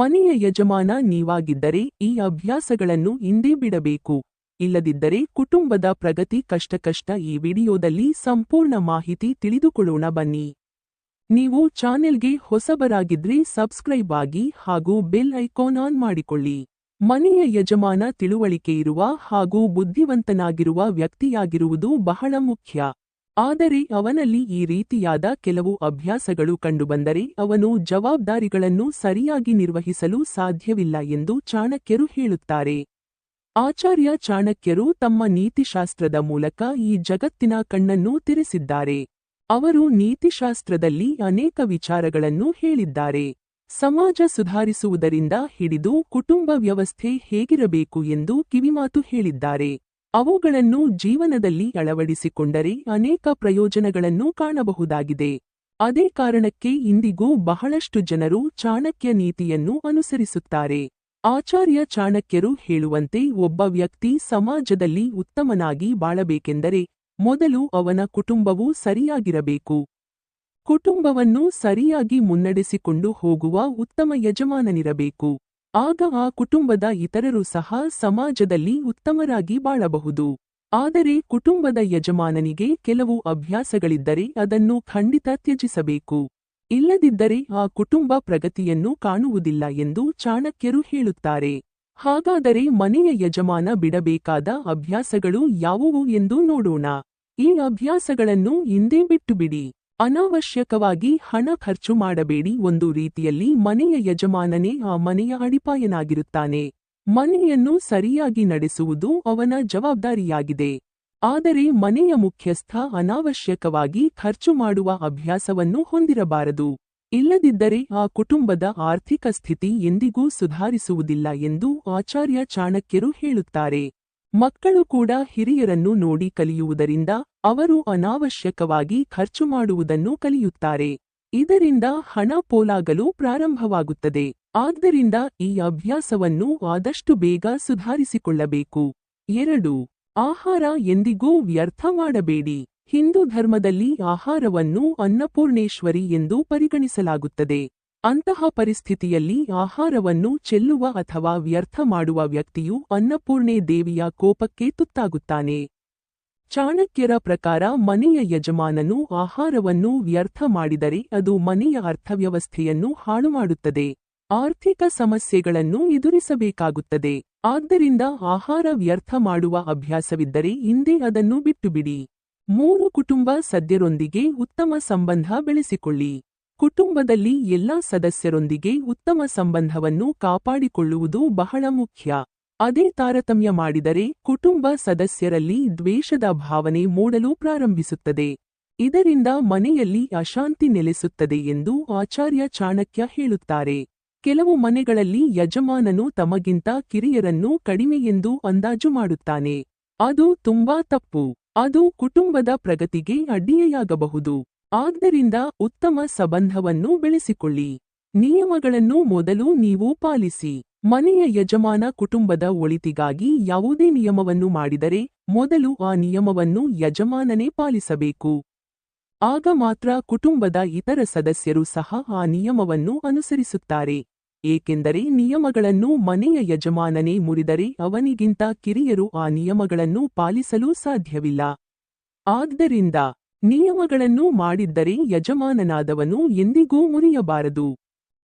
ಮನೆಯ ಯಜಮಾನ ನೀವಾಗಿದ್ದರೆ ಈ ಅಭ್ಯಾಸಗಳನ್ನು ಹಿಂದೆ ಬಿಡಬೇಕು. ಇಲ್ಲದಿದ್ದರೆ ಕುಟುಂಬದ ಪ್ರಗತಿ ಕಷ್ಟಕಷ್ಟ ಈ ವಿಡಿಯೋದಲ್ಲಿ ಸಂಪೂರ್ಣ ಮಾಹಿತಿ ತಿಳಿದುಕೊಳ್ಳೋಣ ಬನ್ನಿ. ನೀವು ಚಾನೆಲ್ಗೆ ಹೊಸಬರಾಗಿದ್ರೆ ಸಬ್ಸ್ಕ್ರೈಬ್ ಆಗಿ ಹಾಗೂ ಬೆಲ್ ಐಕಾನ್ ಆನ್ ಮಾಡಿಕೊಳ್ಳಿ. ಮನೆಯ ಯಜಮಾನ ತಿಳುವಳಿಕೆಯಿರುವ ಹಾಗೂ ಬುದ್ಧಿವಂತನಾಗಿರುವ ವ್ಯಕ್ತಿಯಾಗಿರುವುದು ಬಹಳ ಮುಖ್ಯ. ಆದರೆ ಅವನಲ್ಲಿ ಈ ರೀತಿಯಾದ ಕೆಲವು ಅಭ್ಯಾಸಗಳು ಕಂಡುಬಂದರೆ ಅವನು ಜವಾಬ್ದಾರಿಗಳನ್ನು ಸರಿಯಾಗಿ ನಿರ್ವಹಿಸಲು ಸಾಧ್ಯವಿಲ್ಲ ಎಂದು ಚಾಣಕ್ಯರು ಹೇಳುತ್ತಾರೆ. ಆಚಾರ್ಯ ಚಾಣಕ್ಯರು ತಮ್ಮ ನೀತಿಶಾಸ್ತ್ರದ ಮೂಲಕ ಈ ಜಗತ್ತಿನ ಕಣ್ಣನ್ನು ತಿರಿಸಿದ್ದಾರೆ. ಅವರು ನೀತಿಶಾಸ್ತ್ರದಲ್ಲಿ ಅನೇಕ ವಿಚಾರಗಳನ್ನು ಹೇಳಿದ್ದಾರೆ. ಸಮಾಜ ಸುಧಾರಿಸುವುದರಿಂದ ಹಿಡಿದು ಕುಟುಂಬ ವ್ಯವಸ್ಥೆ ಹೇಗಿರಬೇಕು ಎಂದು ಕಿವಿಮಾತು ಹೇಳಿದ್ದಾರೆ. ಅವುಗಳನ್ನು ಜೀವನದಲ್ಲಿ ಅಳವಡಿಸಿಕೊಂಡರೆ ಅನೇಕ ಪ್ರಯೋಜನಗಳನ್ನು ಕಾಣಬಹುದಾಗಿದೆ. ಅದೇ ಕಾರಣಕ್ಕೆ ಇಂದಿಗೂ ಬಹಳಷ್ಟು ಜನರು ಚಾಣಕ್ಯ ನೀತಿಯನ್ನು ಅನುಸರಿಸುತ್ತಾರೆ. ಆಚಾರ್ಯ ಚಾಣಕ್ಯರು ಹೇಳುವಂತೆ ಒಬ್ಬ ವ್ಯಕ್ತಿ ಸಮಾಜದಲ್ಲಿ ಉತ್ತಮನಾಗಿ ಬಾಳಬೇಕೆಂದರೆ ಮೊದಲು ಅವನ ಕುಟುಂಬವು ಸರಿಯಾಗಿರಬೇಕು. ಕುಟುಂಬವನ್ನು ಸರಿಯಾಗಿ ಮುನ್ನಡೆಸಿಕೊಂಡು ಹೋಗುವ ಉತ್ತಮ ಯಜಮಾನನಿರಬೇಕು. ಆಗ ಆ ಕುಟುಂಬದ ಇತರರು ಸಹ ಸಮಾಜದಲ್ಲಿ ಉತ್ತಮರಾಗಿ ಬಾಳಬಹುದು. ಆದರೆ ಕುಟುಂಬದ ಯಜಮಾನನಿಗೆ ಕೆಲವು ಅಭ್ಯಾಸಗಳಿದ್ದರೆ ಅದನ್ನು ಖಂಡಿತ ತ್ಯಜಿಸಬೇಕು. ಇಲ್ಲದಿದ್ದರೆ ಆ ಕುಟುಂಬ ಪ್ರಗತಿಯನ್ನು ಕಾಣುವುದಿಲ್ಲ ಎಂದು ಚಾಣಕ್ಯರು ಹೇಳುತ್ತಾರೆ. ಹಾಗಾದರೆ ಮನೆಯ ಯಜಮಾನ ಬಿಡಬೇಕಾದ ಅಭ್ಯಾಸಗಳು ಯಾವುವು ಎಂದು ನೋಡೋಣ. ಈ ಅಭ್ಯಾಸಗಳನ್ನು ಹಿಂದೆ ಬಿಟ್ಟುಬಿಡಿ ಅನಾವಶ್ಯಕವಾಗಿ ಹಣ ಖರ್ಚು ಮಾಡಬೇಡಿ ಒಂದು ರೀತಿಯಲ್ಲಿ ಮನೆಯ ಯಜಮಾನನೇ ಆ ಮನೆಯ ಅಡಿಪಾಯನಾಗಿರುತ್ತಾನೆ. ಮನೆಯನ್ನು ಸರಿಯಾಗಿ ನಡೆಸುವುದು ಅವನ ಜವಾಬ್ದಾರಿಯಾಗಿದೆ. ಆದರೆ ಮನೆಯ ಮುಖ್ಯಸ್ಥ ಅನಾವಶ್ಯಕವಾಗಿ ಖರ್ಚು ಮಾಡುವ ಅಭ್ಯಾಸವನ್ನು ಹೊಂದಿರಬಾರದು. ಇಲ್ಲದಿದ್ದರೆ ಆ ಕುಟುಂಬದ ಆರ್ಥಿಕ ಸ್ಥಿತಿ ಎಂದಿಗೂ ಸುಧಾರಿಸುವುದಿಲ್ಲ ಎಂದು ಆಚಾರ್ಯ ಚಾಣಕ್ಯರು ಹೇಳುತ್ತಾರೆ. ಮಕ್ಕಳು ಕೂಡ ಹಿರಿಯರನ್ನು ನೋಡಿ ಕಲಿಯುವುದರಿಂದ ಅವರು ಅನಾವಶ್ಯಕವಾಗಿ ಖರ್ಚು ಮಾಡುವುದನ್ನು ಕಲಿಯುತ್ತಾರೆ. ಇದರಿಂದ ಹಣ ಪೋಲಾಗಲು ಪ್ರಾರಂಭವಾಗುತ್ತದೆ. ಆದ್ದರಿಂದ ಈ ಅಭ್ಯಾಸವನ್ನು ಆದಷ್ಟು ಬೇಗ ಸುಧಾರಿಸಿಕೊಳ್ಳಬೇಕು. ಎರಡು, ಆಹಾರ ಎಂದಿಗೂ ವ್ಯರ್ಥ ಮಾಡಬೇಡಿ. ಹಿಂದೂ ಧರ್ಮದಲ್ಲಿ ಆಹಾರವನ್ನು ಅನ್ನಪೂರ್ಣೇಶ್ವರಿ ಎಂದು ಪರಿಗಣಿಸಲಾಗುತ್ತದೆ. ಅಂತಹ ಪರಿಸ್ಥಿತಿಯಲ್ಲಿ ಆಹಾರವನ್ನು ಚೆಲ್ಲುವ ಅಥವಾ ವ್ಯರ್ಥ ಮಾಡುವ ವ್ಯಕ್ತಿಯು ಅನ್ನಪೂರ್ಣೆ ದೇವಿಯ ಕೋಪಕ್ಕೆ ತುತ್ತಾಗುತ್ತಾನೆ. ಚಾಣಕ್ಯರ ಪ್ರಕಾರ ಮನೆಯ ಯಜಮಾನನು ಆಹಾರವನ್ನು ವ್ಯರ್ಥ ಮಾಡಿದರೆ ಅದು ಮನೆಯ ಅರ್ಥವ್ಯವಸ್ಥೆಯನ್ನು ಹಾಳುಮಾಡುತ್ತದೆ. ಆರ್ಥಿಕ ಸಮಸ್ಯೆಗಳನ್ನು ಎದುರಿಸಬೇಕಾಗುತ್ತದೆ. ಆದ್ದರಿಂದ ಆಹಾರ ವ್ಯರ್ಥ ಮಾಡುವ ಅಭ್ಯಾಸವಿದ್ದರೆ ಹಿಂದೆ ಅದನ್ನು ಬಿಟ್ಟುಬಿಡಿ. ಮೂರು ಕುಟುಂಬ ಸದ್ಯರೊಂದಿಗೆ ಉತ್ತಮ ಸಂಬಂಧ ಬೆಳೆಸಿಕೊಳ್ಳಿ. ಕುಟುಂಬದಲ್ಲಿ ಎಲ್ಲಾ ಸದಸ್ಯರೊಂದಿಗೆ ಉತ್ತಮ ಸಂಬಂಧವನ್ನು ಕಾಪಾಡಿಕೊಳ್ಳುವುದು ಬಹಳ ಮುಖ್ಯ. ಅದೇ ತಾರತಮ್ಯ ಮಾಡಿದರೆ ಕುಟುಂಬ ಸದಸ್ಯರಲ್ಲಿ ದ್ವೇಷದ ಭಾವನೆ ಮೂಡಲು ಪ್ರಾರಂಭಿಸುತ್ತದೆ. ಇದರಿಂದ ಮನೆಯಲ್ಲಿ ಅಶಾಂತಿ ನೆಲೆಸುತ್ತದೆ ಎಂದು ಆಚಾರ್ಯ ಚಾಣಕ್ಯ ಹೇಳುತ್ತಾರೆ. ಕೆಲವು ಮನೆಗಳಲ್ಲಿ ಯಜಮಾನನು ತಮಗಿಂತ ಕಿರಿಯರನ್ನು ಕಡಿಮೆ ಎಂದು ಅಂದಾಜು ಮಾಡುತ್ತಾನೆ. ಅದು ತುಂಬಾ ತಪ್ಪು. ಅದು ಕುಟುಂಬದ ಪ್ರಗತಿಗೆ ಅಡ್ಡಿಯೆಯಾಗಬಹುದು ಆದ್ದರಿಂದ ಉತ್ತಮ ಸಂಬಂಧವನ್ನು ಬೆಳೆಸಿಕೊಳ್ಳಿ. ನಿಯಮಗಳನ್ನು ಮೊದಲು ನೀವು ಪಾಲಿಸಿ. ಮನೆಯ ಯಜಮಾನ ಕುಟುಂಬದ ಒಳಿತಿಗಾಗಿ ಯಾವುದೇ ನಿಯಮವನ್ನು ಮಾಡಿದರೆ ಮೊದಲು ಆ ನಿಯಮವನ್ನು ಯಜಮಾನನೇ ಪಾಲಿಸಬೇಕು. ಆಗ ಮಾತ್ರ ಕುಟುಂಬದ ಇತರ ಸದಸ್ಯರು ಸಹ ಆ ನಿಯಮವನ್ನು ಅನುಸರಿಸುತ್ತಾರೆ. ಏಕೆಂದರೆ ನಿಯಮಗಳನ್ನು ಮನೆಯ ಯಜಮಾನನೇ ಮುರಿದರೆ ಅವನಿಗಿಂತ ಕಿರಿಯರು ಆ ನಿಯಮಗಳನ್ನು ಪಾಲಿಸಲು ಸಾಧ್ಯವಿಲ್ಲ. ಆದ್ದರಿಂದ ನಿಯಮಗಳನ್ನು ಮಾಡಿದ್ದರೆ ಯಜಮಾನನಾದವನು ಎಂದಿಗೂ ಮುರಿಯಬಾರದು.